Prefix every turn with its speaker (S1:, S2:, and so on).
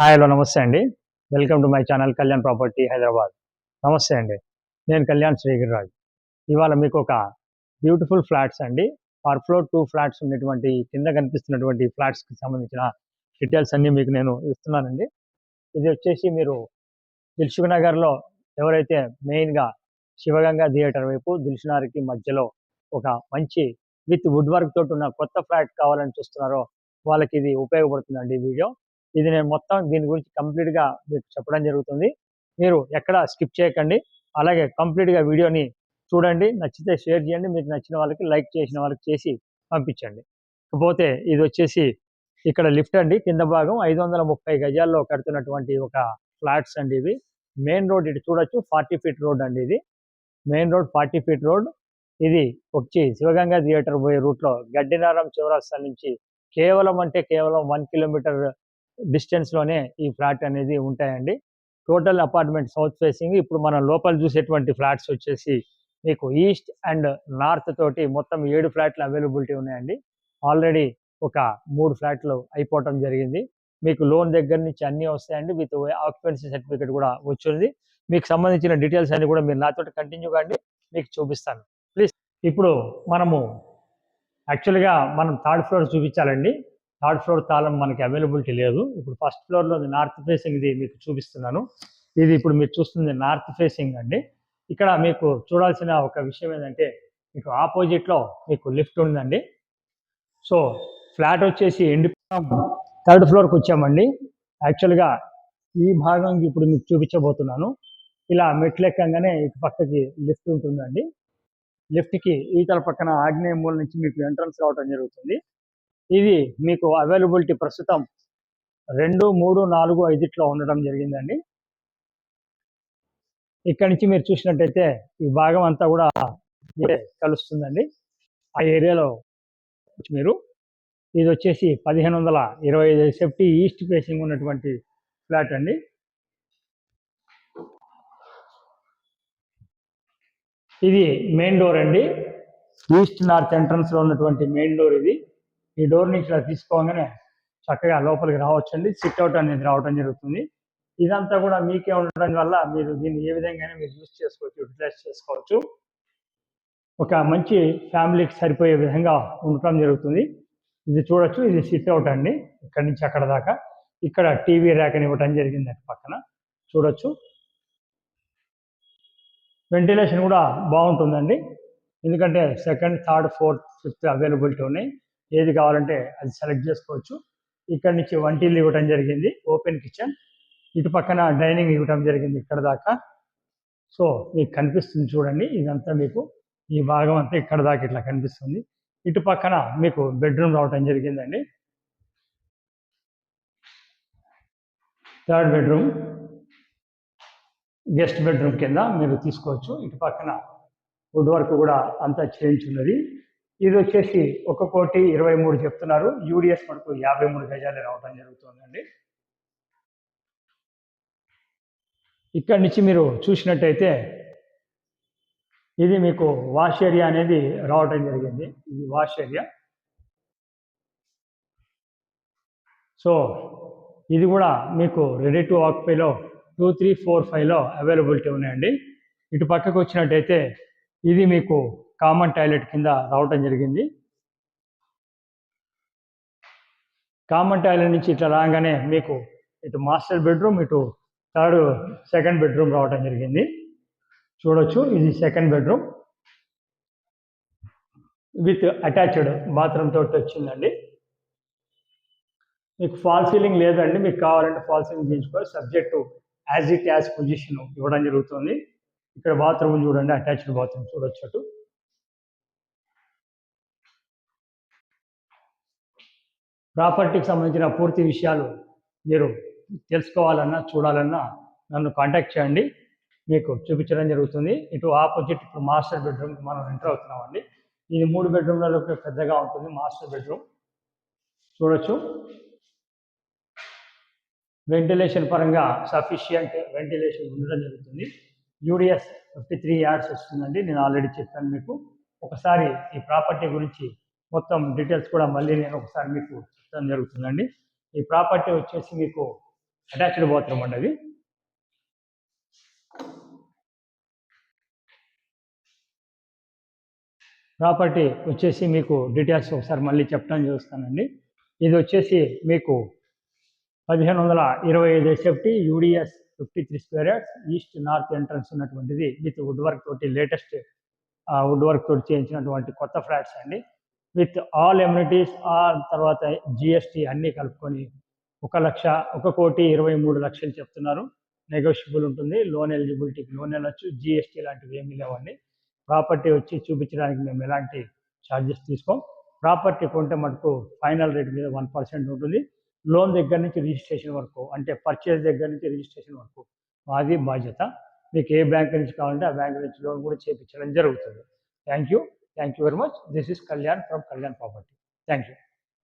S1: Hi hello నమస్తే అండి. Welcome to my channel Kalyan property Hyderabad. నమస్తే అండి. నేను కళ్యాణ్ శ్రీగిరిరాజు. ఇవాళ మీకు ఒక బ్యూటిఫుల్ ఫ్లాట్స్ అండి. పర్ ఫ్లోర్ టూ ఫ్లాట్స్ ఉన్నటువంటి కింద కనిపిస్తున్నటువంటి ఫ్లాట్స్కి సంబంధించిన డీటెయిల్స్ అన్నీ మీకు నేను ఇస్తున్నానండి. ఇది వచ్చేసి మీరు దిల్సుఖ్ నగర్లో ఎవరైతే మెయిన్గా శివగంగా థియేటర్ వైపు దిల్సునార్కి మధ్యలో ఒక మంచి విత్ వుడ్ వర్క్ తోటి ఉన్న కొత్త ఫ్లాట్ కావాలని చూస్తున్నారో వాళ్ళకి ఇది ఉపయోగపడుతుందండి ఈ వీడియో. ఇది నేను మొత్తం దీని గురించి కంప్లీట్గా మీకు చెప్పడం జరుగుతుంది. మీరు ఎక్కడ స్కిప్ చేయకండి. అలాగే కంప్లీట్గా వీడియోని చూడండి నచ్చితే షేర్ చేయండి. మీకు నచ్చిన వాళ్ళకి లైక్ చేసిన వాళ్ళకి చేసి పంపించండి. ఇకపోతే ఇది వచ్చేసి ఇక్కడ లిఫ్ట్ అండి. కింద భాగం ఐదు వందల ముప్పై గజాల్లో కడుతున్నటువంటి ఒక ఫ్లాట్స్ అండి ఇవి. మెయిన్ రోడ్ ఇటు చూడొచ్చు. ఫార్టీ ఫీట్ రోడ్ అండి ఇది. Main road forty feet road ఇది వచ్చి శివగంగా థియేటర్ పోయే రూట్లో గడ్డినారం చౌరస్తా నుంచి కేవలం అంటే కేవలం వన్ కిలోమీటర్ డిస్టెన్స్లోనే ఈ ఫ్లాట్ అనేది ఉంటాయండి. Total apartment south facing. ఇప్పుడు మనం లోపల చూసేటువంటి ఫ్లాట్స్ వచ్చేసి మీకు ఈస్ట్ అండ్ నార్త్ తోటి మొత్తం ఏడు ఫ్లాట్లు అవైలబిలిటీ ఉన్నాయండి. ఆల్రెడీ ఒక మూడు ఫ్లాట్లు అయిపోవటం జరిగింది. మీకు లోన్ దగ్గర నుంచి అన్నీ వస్తాయండి. విత్ ఆక్యుపెన్సీ సర్టిఫికేట్ కూడా వచ్చింది. మీకు సంబంధించిన డీటెయిల్స్ అన్ని కూడా మీరు నాతో కంటిన్యూ కాండి. మీకు చూపిస్తాను. ప్లీజ్. ఇప్పుడు మనము యాక్చువల్గా మనం థర్డ్ ఫ్లోర్ చూపించాలండి. థర్డ్ ఫ్లోర్ తాళం మనకి అవైలబిలిటీ లేదు. ఇప్పుడు ఫస్ట్ ఫ్లోర్లో నార్త్ ఫేసింగ్ ఇది మీకు చూపిస్తున్నాను. ఇది ఇప్పుడు మీరు చూస్తుంది నార్త్ ఫేసింగ్ అండి. ఇక్కడ మీకు చూడాల్సిన ఒక విషయం ఏంటంటే మీకు ఆపోజిట్లో మీకు లిఫ్ట్ ఉందండి. సో ఫ్లాట్ వచ్చేసి ఎండి థర్డ్ ఫ్లోర్కి వచ్చామండి. యాక్చువల్గా ఈ భాగం ఇప్పుడు మీకు చూపించబోతున్నాను. ఇలా మెట్లెక్కగానే ఇటు పక్కకి లిఫ్ట్ ఉంటుందండి. లిఫ్ట్కి ఈతల పక్కన ఆగ్నేయ మూల నుంచి మీకు ఎంట్రన్స్ రావడం జరుగుతుంది. ఇది మీకు అవైలబిలిటీ ప్రస్తుతం రెండు మూడు నాలుగు ఐదుట్లో ఉండడం జరిగిందండి. ఇక్కడి నుంచి మీరు చూసినట్టయితే ఈ భాగం అంతా కూడా కలుస్తుందండి. ఆ ఏరియాలో మీరు ఇది వచ్చేసి పదిహేను వందల ఇరవై ఐదు సేఫ్టీ ఈస్ట్ ఫేసింగ్ ఉన్నటువంటి ఫ్లాట్ అండి. ఇది మెయిన్ డోర్ అండి. ఈస్ట్ నార్త్ ఎంట్రన్స్లో ఉన్నటువంటి మెయిన్ డోర్ ఇది. ఈ డోర్ నుంచి ఇలా తీసుకోగానే చక్కగా లోపలికి రావచ్చండి. సిట్ అవుట్ అనేది రావడం జరుగుతుంది. ఇదంతా కూడా మీకే ఉండడం వల్ల మీరు దీన్ని ఏ విధంగా మీరు యూజ్ చేసుకోవచ్చు యూటిలైజ్ చేసుకోవచ్చు. ఒక మంచి ఫ్యామిలీకి సరిపోయే విధంగా ఉండటం జరుగుతుంది. ఇది చూడొచ్చు ఇది సిట్ అవుట్ అండి. ఇక్కడ నుంచి అక్కడ దాకా. ఇక్కడ టీవీ ర్యాక్ అని ఇవ్వటం జరిగింది అటు పక్కన. చూడొచ్చు. వెంటిలేషన్ కూడా బాగుంటుందండి. ఎందుకంటే second third fourth fifth availability ఉన్నాయి. ఏది కావాలంటే అది సెలెక్ట్ చేసుకోవచ్చు. ఇక్కడ నుంచి వంటిల్లు ఇవ్వటం జరిగింది. Open kitchen. ఇటు పక్కన డైనింగ్ ఇవ్వటం జరిగింది ఇక్కడ దాకా. సో మీకు కనిపిస్తుంది చూడండి. ఇదంతా మీకు ఈ భాగం అంతా ఇక్కడ దాకా ఇట్లా కనిపిస్తుంది. ఇటు పక్కన మీకు బెడ్రూమ్ రావటం జరిగిందండి. Third bedroom. గెస్ట్ బెడ్రూమ్ కింద మీరు తీసుకోవచ్చు. ఇటు పక్కన వుడ్ వర్క్ కూడా అంతా చేయించున్నది. ఇది వచ్చేసి ఒక కోటి ఇరవై మూడు చెప్తున్నారు. యూడిఎస్ మనకు యాభై మూడు గజాలు రావడం జరుగుతుందండి. ఇక్కడి నుంచి మీరు చూసినట్టయితే ఇది మీకు వాష్ ఏరియా అనేది రావడం జరిగింది. ఇది వాష్ ఏరియా. సో ఇది కూడా మీకు రెడీ టు ఆక్యుపైలో టూ త్రీ ఫోర్ ఫైవ్లో అవైలబిలిటీ ఉన్నాయండి. ఇటు పక్కకు వచ్చినట్టయితే ఇది మీకు కామన్ టాయిలెట్ కింద రావటం జరిగింది. కామన్ టాయిలెట్ నుంచి ఇట్లా రాగానే మీకు ఇటు మాస్టర్ బెడ్రూమ్ ఇటు థర్డ్ సెకండ్ బెడ్రూమ్ రావటం జరిగింది. చూడొచ్చు ఇది second bedroom. With attached bathroom తోటి వచ్చిందండి. మీకు ఫాల్ సీలింగ్ లేదండి మీకు కావాలంటే ఫాల్ సీలింగ్ చేయించుకోవాలి subject as it as position ఇవ్వడం జరుగుతుంది. ఇక్కడ బాత్రూమ్ చూడండి అటాచ్డ్ బాత్రూమ్ చూడొచ్చు అటు ప్రాపర్టీకి సంబంధించిన పూర్తి విషయాలు మీరు తెలుసుకోవాలన్నా చూడాలన్నా నన్ను కాంటాక్ట్ చేయండి. మీకు చూపించడం జరుగుతుంది. ఇటు ఆపోజిట్ ఇప్పుడు మాస్టర్ బెడ్రూమ్కి మనం ఎంటర్ అవుతున్నామండి. ఇది మూడు బెడ్రూమ్లలో పెద్దగా ఉంటుంది మాస్టర్ బెడ్రూమ్. చూడొచ్చు. వెంటిలేషన్ పరంగా సఫిషియంట్ వెంటిలేషన్ ఉండడం జరుగుతుంది. యూడిఎస్ ఫిఫ్టీ త్రీ యార్డ్స్ వస్తుందండి. నేను ఆల్రెడీ చెప్పాను మీకు. ఒకసారి ఈ ప్రాపర్టీ గురించి మొత్తం డీటెయిల్స్ కూడా మళ్ళీ నేను ఒకసారి మీకు చెప్పడం జరుగుతుందండి. ఈ ప్రాపర్టీ వచ్చేసి మీకు అటాచ్డ్ బాత్రూమ్ అండి అది. ప్రాపర్టీ వచ్చేసి మీకు డీటెయిల్స్ ఒకసారి మళ్ళీ చెప్పడం చూస్తానండి. ఇది వచ్చేసి మీకు పదిహేను వందల ఇరవై ఐదు SFT UDS fifty three square yards east north entrance ఉన్నటువంటిది విత్ వుడ్ వర్క్ తోటి లేటెస్ట్ వుడ్ వర్క్ తోటి చేయించినటువంటి కొత్త ఫ్లాట్స్ అండి. విత్ ఆల్ ఎమ్యూనిటీస్ ఆ తర్వాత జిఎస్టీ అన్నీ కలుపుకొని ఒక లక్ష ఒక కోటి ఇరవై మూడు లక్షలు చెప్తున్నారు. నెగోషియబుల్ ఉంటుంది. లోన్ ఎలిజిబిలిటీకి లోన్ వెళ్ళొచ్చు. జిఎస్టీ లాంటివి ఏమీ లేవండి ప్రాపర్టీ వచ్చి చూపించడానికి మేము ఎలాంటి ఛార్జెస్ తీసుకోం. ప్రాపర్టీ కొంటే మటుకు ఫైనల్ రేట్ మీద వన్ పర్సెంట్ ఉంటుంది. లోన్ దగ్గర నుంచి రిజిస్ట్రేషన్ వరకు అంటే పర్చేస్ దగ్గర నుంచి రిజిస్ట్రేషన్ వరకు మాది బాధ్యత. మీకు ఏ బ్యాంక్ నుంచి కావాలంటే ఆ బ్యాంక్ నుంచి లోన్ కూడా చేయించడం జరుగుతుంది. Thank you Thank you very much. This is Kalyan from Kalyan Property. Thank you.